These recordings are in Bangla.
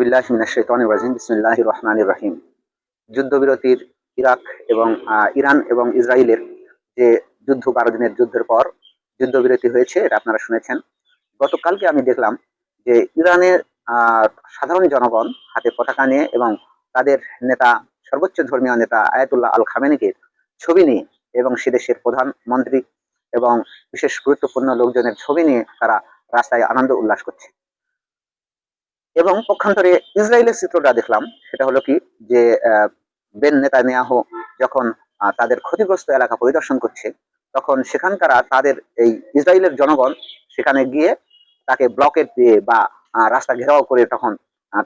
বিসমিল্লাহ রহমান রহিম। যুদ্ধবিরতির ইরাক এবং ইরান এবং ইসরায়েলের যে যুদ্ধ বারো দিনের যুদ্ধের পর যুদ্ধবিরতি হয়েছে, এটা আপনারা শুনেছেন। গতকালকে আমি দেখলাম যে ইরানের সাধারণ জনগণ হাতে পতাকা নিয়ে এবং তাদের নেতা, সর্বোচ্চ ধর্মীয় নেতা আয়াতুল্লাহ আল খামেনিকে ছবি নিয়ে এবং সে দেশের প্রধানমন্ত্রী এবং বিশেষ গুরুত্বপূর্ণ লোকজনের ছবি নিয়ে তারা রাস্তায় আনন্দ উল্লাস করছে। এবং পক্ষান্তরে ইসরায়েলের চিত্রটা দেখলাম, সেটা হলো কি যে বেন নেতানিয়াহ যখন তাদের ক্ষতিগ্রস্ত এলাকা পরিদর্শন করছে, তখন সেখানকার তাদের এই ইসরায়েলের জনগণ সেখানে গিয়ে তাকে ব্লকেট দিয়ে বা রাস্তা ঘেরাও করে তখন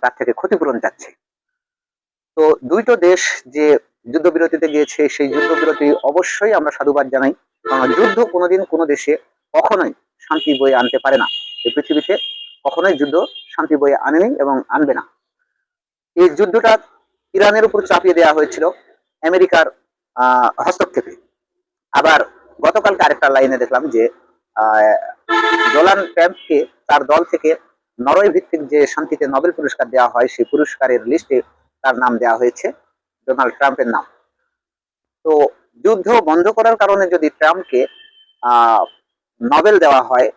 তার থেকে ক্ষতিপূরণ চাচ্ছে। তো দুইটো দেশ যে যুদ্ধবিরতিতে গিয়েছে, সেই যুদ্ধবিরতি অবশ্যই আমরা সাধুবাদ জানাই, কারণ যুদ্ধ কোনোদিন কোনো দেশে কখনোই শান্তি বয়ে আনতে পারে না। এই পৃথিবীতে কখনোই যুদ্ধ শান্তি বয়ে আনেনি এবং আনবে না। এই যুদ্ধটা ইরানের উপর চাপিয়ে দেওয়া হয়েছিল আমেরিকার হস্তক্ষেপে। আবার গতকালকে আরেকটা লাইনে দেখলাম যে ডোনাল্ড তার দল থেকে নরওয়ে ভিত্তিক যে শান্তিতে নোবেল পুরস্কার দেওয়া হয়, সেই পুরস্কারের লিস্টে তার নাম দেওয়া হয়েছে ডোনাল্ড ট্রাম্পের নাম। তো যুদ্ধ বন্ধ করার কারণে যদি ট্রাম্পকে নোবেল দেওয়া হয়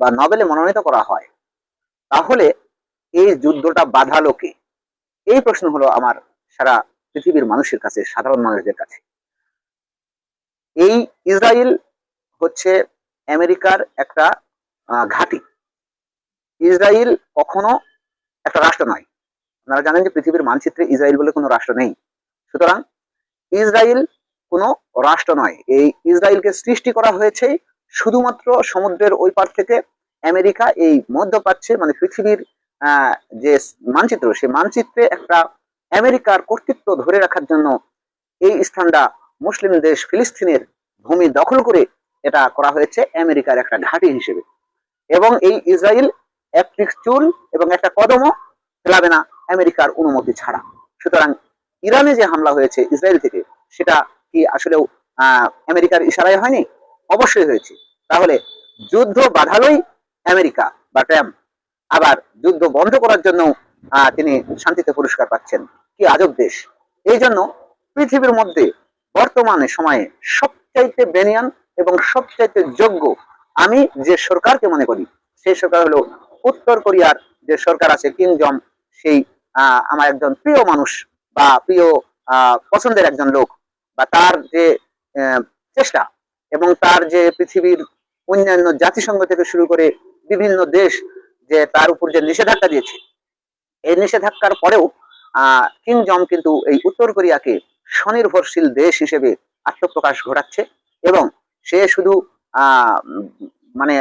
বা নোবেলে মনোনীত করা হয়, তাহলে এই যুদ্ধটা বাধালো কে? এই প্রশ্ন হলো আমার সারা পৃথিবীর মানুষের কাছে, সাধারণ মানুষদের কাছে। এই ইসরায়েল হচ্ছে আমেরিকার একটা ঘাঁটি। ইসরায়েল কখনো একটা রাষ্ট্র নয়। আপনারা জানেন যে পৃথিবীর মানচিত্রে ইসরায়েল বলে কোনো রাষ্ট্র নেই। সুতরাং ইসরায়েল কোনো রাষ্ট্র নয়। এই ইসরায়েলকে সৃষ্টি করা হয়েছে শুধুমাত্র সমুদ্রের ওই পার থেকে আমেরিকা এই মধ্যপ্রাচ্যে মানে পৃথিবীর যে মানচিত্র, সেই মানচিত্রে একটা আমেরিকার কর্তৃত্ব ধরে রাখার জন্য এই স্থানটা মুসলিম দেশ ফিলিস্তিনের ভূমি দখল করে এটা করা হয়েছে আমেরিকার একটা ঘাঁটি হিসেবে। এবং এই ইসরায়েল একটি চুল এবং একটা কদমও ফেলাবে না আমেরিকার অনুমতি ছাড়া। সুতরাং ইরানে যে হামলা হয়েছে ইসরায়েল থেকে, সেটা কি আসলেও আমেরিকার ইশারায় হয়নি? অবশ্যই হয়েছে। তাহলে যুদ্ধ বাধালোই আমেরিকা, বা ট্রাম্প। আবার যুদ্ধ বন্ধ করার জন্য তিনি শান্তিতে পুরস্কার পাচ্ছেন। কি আজব দেশ। এই জন্য পৃথিবীর মধ্যে বর্তমানে সময়ে সবচাইতে বেনিয়ান এবং সবচাইতে যোগ্য আমি যে সরকারকে মনে করি সেই সরকার হলো উত্তর কোরিয়ার যে সরকার আছে কিং জং সেই আহ, আমার একজন প্রিয় মানুষ বা প্রিয় পছন্দের একজন লোক বা তার যে চেষ্টা এবং তার যে পৃথিবীর অন্যান্য জাতিসংঘ থেকে শুরু করে বিভিন্ন দেশ যে তার উপর যে নিষেধাজ্ঞা দিয়েছে, এই নিষেধাজ্ঞার পরেও আহ কিং জং কিন্তু এই উত্তর কোরিয়াকে স্বনির্ভরশীল দেশ হিসেবে আত্মপ্রকাশ ঘটাচ্ছে এবং সে শুধু মানে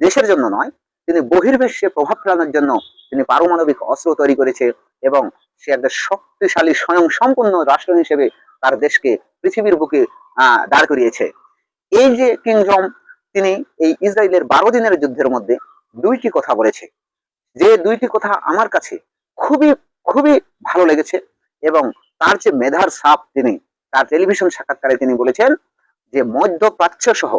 দেশের জন্য নয়, তিনি বহির্বিশ্বে প্রভাব ফেলানোর জন্য তিনি পারমাণবিক অস্ত্র তৈরি করেছে এবং সে একটা শক্তিশালী স্বয়ং সম্পূর্ণ রাষ্ট্র হিসেবে তার দেশকে পৃথিবীর বুকে দাঁড় করিয়েছে। এই যে কিংজম তিনি এই ইসরায়েলের বারো দিনের যুদ্ধের মধ্যে দুইটি কথা বলেছে। যে দুইটি কথা আমার কাছে খুবই খুবই ভালো লেগেছে এবং তার যে মেধার সাপ তিনি, তার টেলিভিশন সাক্ষাৎকারে তিনি বলেছেন যে মধ্যপ্রাচ্য সহ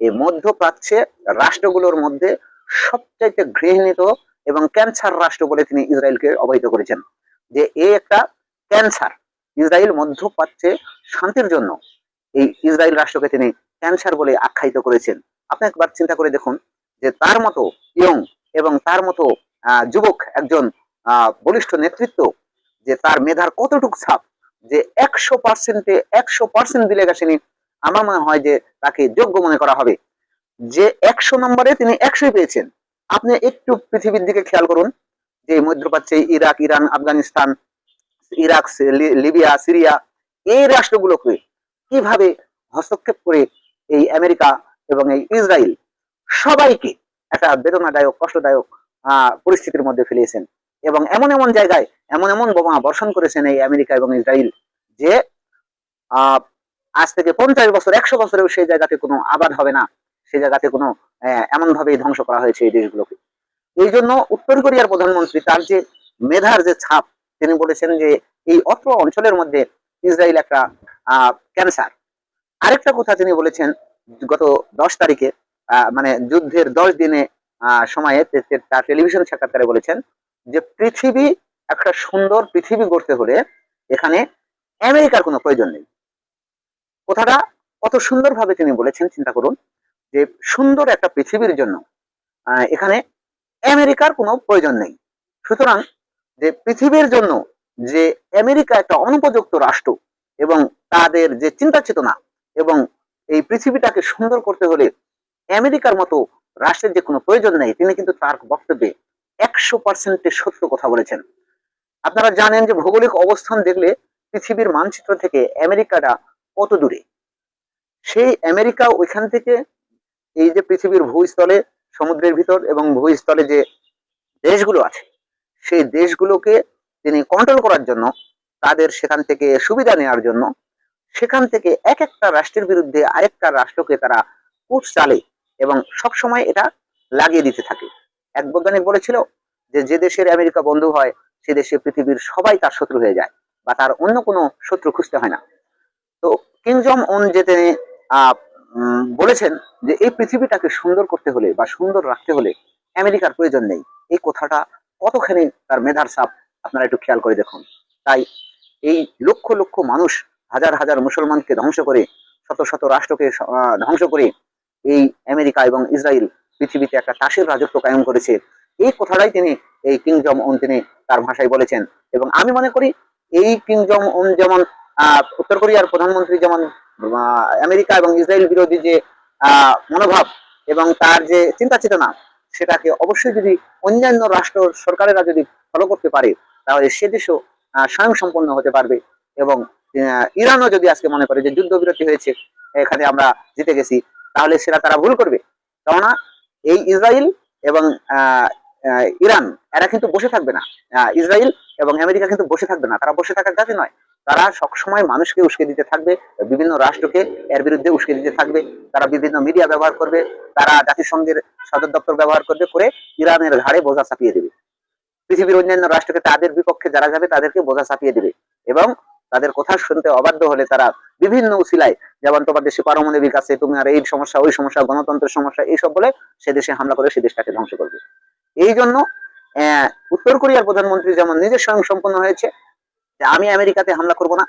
এই মধ্যপ্রাচ্যে রাষ্ট্রগুলোর মধ্যে সবচাইতে গৃহীত এবং ক্যান্সার রাষ্ট্র বলে তিনি ইসরায়েলকে অবহিত করেছেন। যে এ একটা ক্যান্সার ইসরায়েল মধ্যপ্রাচ্যে শান্তির জন্য এই ইসরায়েল রাষ্ট্রকে তিনি ক্যান্সার বলে আখ্যায়িত করেছেন। আপনি একবার চিন্তা করে দেখুন যে তার মতো ইয়ং এবং তার মতো যুবক একজন বলিষ্ঠ নেতৃত্ব, যে তার মেধার কতটুক ছাপ, যে একশো পার্সেন্টে একশো পার্সেন্ট দিলে গেছেনি, আমার মনে হয় যে তাকে যোগ্য মনে করা হবে। যে একশো নম্বরে তিনি একশোই পেয়েছেন। আপনি একটু পৃথিবীর দিকে খেয়াল করুন, যে মধ্যপ্রাচ্যে Iraq, Iran, Afghanistan, Iraq Libya, Syria, এই রাষ্ট্রগুলোকে কীভাবে হস্তক্ষেপ করে এই আমেরিকা এবং এই ইসরায়েল সবাইকে একটা বেদনাদায়ক, কষ্টদায়ক পরিস্থিতির মধ্যে ফেলিয়েছেন। এবং এমন এমন জায়গায়, এমন এমন বোমা বর্ষণ করেছেন এই আমেরিকা এবং ইসরায়েল যে আজ থেকে পঞ্চাশ বছর, একশো বছরেও সেই জায়গাতে কোনো আবাদ হবে না। সেই জায়গাতে কোনো এমন ভাবেই ধ্বংস করা হয়েছে এই দেশগুলোকে। এই জন্য উত্তর কোরিয়ার প্রধানমন্ত্রী তার যে মেধার যে ছাপ, তিনি বলেছেন যে এই অত্র অঞ্চলের মধ্যে ইসরায়েল একটা ক্যান্সার। আরেকটা কথা তিনি বলেছেন, গত দশ তারিখে মানে যুদ্ধের দশ দিনে সময়ে তার টেলিভিশন সাক্ষাৎকারে বলেছেন যে পৃথিবী একটা সুন্দর পৃথিবী গড়তে হলে এখানে আমেরিকার কোনো প্রয়োজন নেই। কথাটা কত সুন্দরভাবে তিনি বলেছেন, চিন্তা করুন, যে সুন্দর একটা পৃথিবীর জন্য এখানে আমেরিকার কোনো প্রয়োজন নেই। সুতরাং যে পৃথিবীর জন্য যে আমেরিকা একটা অনুপযুক্ত রাষ্ট্র এবং তাদের যে চিন্তা চেতনা এবং এই পৃথিবীটাকে সুন্দর করতে হলে আমেরিকার মতো রাষ্ট্রের যে কোনো প্রয়োজন নেই, তিনি কিন্তু তার বক্তব্যে একশো পার্সেন্টের সত্য কথা বলেছেন। আপনারা জানেন যে ভৌগোলিক অবস্থান দেখলে পৃথিবীর মানচিত্র থেকে আমেরিকাটা কত দূরে? সেই আমেরিকা ওইখান থেকে এই যে পৃথিবীর ভূস্থলে, সমুদ্রের ভিতর এবং ভূস্থলে যে দেশগুলো আছে, সেই দেশগুলোকে তিনি কন্ট্রোল করার জন্য, তাদের সেখান থেকে সুবিধা নেওয়ার জন্য, সেখান থেকে এক একটা রাষ্ট্রের বিরুদ্ধে আরেকটা রাষ্ট্রকে তারা কুট চালে। এবং সবসময় এটা লাগিয়ে দিতে থাকে। এক বৈজ্ঞানিক বলেছিল যে যে দেশের আমেরিকা বন্ধু হয় সে দেশে পৃথিবীর সবাই তার শত্রু হয়ে যায় বা তার অন্য কোনো শত্রু খুঁজতে হয় না। তো কিংজম ওন যে তিনি আহ, বলেছেন যে এই পৃথিবীটাকে সুন্দর করতে হলে বা সুন্দর রাখতে হলে আমেরিকার প্রয়োজন নেই। এই কথাটা কতখানি তার মেধার ছাপ আপনারা একটু খেয়াল করে দেখুন। তাই এই লক্ষ লক্ষ মানুষ হাজার হাজার মুসলমানকে ধ্বংস করে শত শত রাষ্ট্রকে ধ্বংস করে এই আমেরিকা এবং ইসরায়েল পৃথিবীতে একটা তাসের রাজত্ব কায়েম করেছে। এই কথাটাই তিনি এই কিংজম ওন তিনি তার ভাষায় বলেছেন। এবং আমি মনে করি এই কিংজম ওন যেমন উত্তর কোরিয়ার প্রধানমন্ত্রী যেমন আমেরিকা এবং ইসরায়েল বিরোধী যে মনোভাব এবং তার যে চিন্তা চেতনা সেটাকে অবশ্যই যদি অন্যান্য রাষ্ট্র সরকারেরা যদি ফলো করতে পারে তাহলে সে দেশও আহ, স্বয়ংসম্পন্ন হতে পারবে এবং ইরানও যদি আজকে মনে করে যে যুদ্ধবিরতি হয়েছে এখানে আমরা জিতে গেছি তাহলে সেটা তারা ভুল করবে। কেননা এই ইসরায়েল এবং ইরান, এরা কিন্তু বসে থাকবে না। ইসরায়েল এবং আমেরিকা কিন্তু বসে থাকবে না। তারা বসে থাকার জাতি নয়। তারা সবসময় মানুষকে উস্কে দিতে থাকবে, বিভিন্ন রাষ্ট্রকে এর বিরুদ্ধে উস্কে দিতে থাকবে। তারা বিভিন্ন মিডিয়া ব্যবহার করবে, তারা জাতিসংঘের সদর দপ্তর ব্যবহার করবে করে ইরানের ঘাড়ে বোঝা চাপিয়ে দেবে। পৃথিবীর অন্যান্য রাষ্ট্রকে তাদের বিপক্ষে যারা যাবে তাদেরকে বোঝা চাপিয়ে দেবে। এবং তাদের কথা শুনতে অবাধ্য হলে তারা বিভিন্ন উসিলায়, যেমন তোমার দেশে পারমাণবিক আছে, তুমি আর এই সমস্যা, ওই সমস্যা, গণতন্ত্রের সমস্যা, এইসব বলে সে দেশে হামলা করে সে দেশটাকে ধ্বংস করবে এই জন্য উত্তর কোরিয়ার প্রধানমন্ত্রী যেমন নিজে স্বয়ং সম্পন্ন হয়েছে আমি আমেরিকাতে হামলা করব না,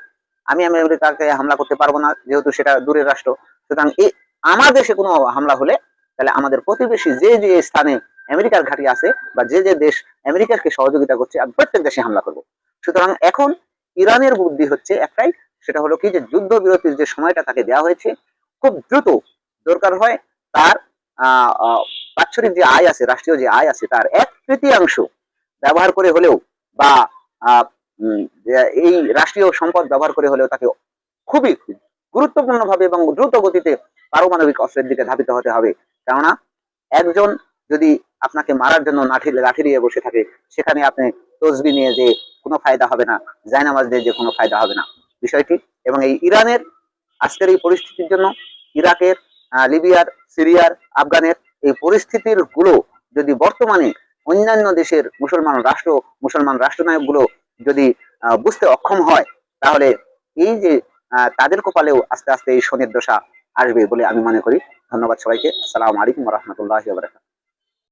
আমি আমেরিকাকে হামলা করতে পারব না, যেহেতু সেটা দূরের রাষ্ট্র, সুতরাং এই আমার দেশে কোনো হামলা হলে, তাহলে আমাদের প্রতিবেশী যে যে স্থানে আমেরিকার ঘাঁটি আছে, বা যে যে দেশ আমেরিকাকে সহযোগিতা করছে, আমি প্রত্যেক দেশে হামলা করব। সুতরাং এখন ইরানের বুদ্ধি হচ্ছে একটাই, সেটা হলো কি যে যুদ্ধ বিরতির যে সময়টা তাকে দেওয়া হয়েছে, খুব দ্রুত দরকার হয় তার বাৎসরিক যে আয় আছে, রাষ্ট্রীয় যে আয় আছে, তার এক তৃতীয়াংশ ব্যবহার করে হলেও বা এই রাষ্ট্রীয় সম্পদ ব্যবহার করে হলেও তাকে খুবই গুরুত্বপূর্ণ ভাবে এবং দ্রুত গতিতে পারমাণবিক অস্ত্রের দিকে ধাবিত হতে হবে। কেননা, একজন যদি আপনাকে মারার জন্য লাঠি নিয়ে বসে থাকে, সেখানে আপনি তসবি নিয়ে যে কোনো ফায়দা হবে না, জায়নামাজ দিয়ে যে কোনো ফায়দা হবে না। বিষয়টি এবং এই ইরানের আজকের এই পরিস্থিতির জন্য ইরাকের লিবিয়ার, সিরিয়ার, আফগানের এই পরিস্থিতিরগুলো যদি বর্তমানে অন্যান্য দেশের মুসলমান রাষ্ট্র, মুসলমান রাষ্ট্রনায়কগুলো যদি বুঝতে অক্ষম হয়, তাহলে এই যে তাদের কপালেও আস্তে আস্তে এই শনির দশা আসবে বলে আমি মনে করি। ধন্যবাদ সবাইকে। আসসালামু আলাইকুম রহমতুল্লাহ বারাকাতুহু।